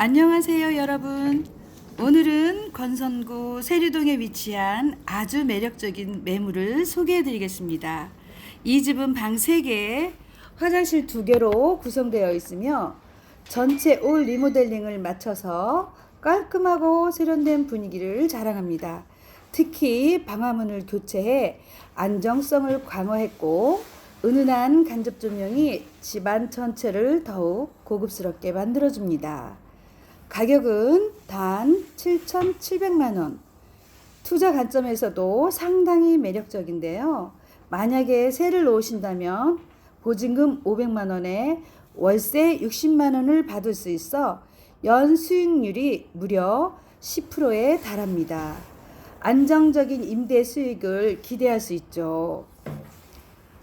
안녕하세요, 여러분. 오늘은 건선구 세류동에 위치한 아주 매력적인 매물을 소개해 드리겠습니다. 이 집은 방 3개, 화장실 2개로 구성되어 있으며 전체 올 리모델링을 마쳐서 깔끔하고 세련된 분위기를 자랑합니다. 특히 방화문을 교체해 안정성을 강화했고 은은한 간접 조명이 집안 전체를 더욱 고급스럽게 만들어줍니다. 가격은 단 7,700만 원. 투자 관점에서도 상당히 매력적인데요. 만약에 세를 놓으신다면 보증금 500만 원에 월세 60만 원을 받을 수 있어 연 수익률이 무려 10%에 달합니다. 안정적인 임대 수익을 기대할 수 있죠.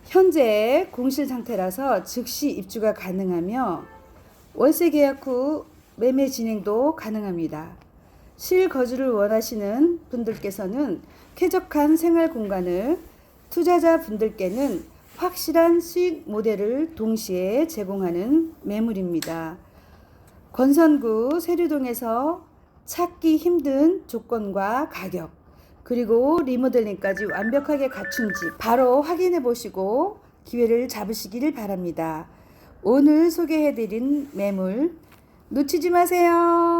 현재 공실 상태라서 즉시 입주가 가능하며 월세 계약 후 매매 진행도 가능합니다. 실거주를 원하시는 분들께서는 쾌적한 생활 공간을 투자자 분들께는 확실한 수익 모델을 동시에 제공하는 매물입니다. 권선구 세류동에서 찾기 힘든 조건과 가격 그리고 리모델링까지 완벽하게 갖춘 집 바로 확인해 보시고 기회를 잡으시기를 바랍니다. 오늘 소개해 드린 매물 놓치지 마세요.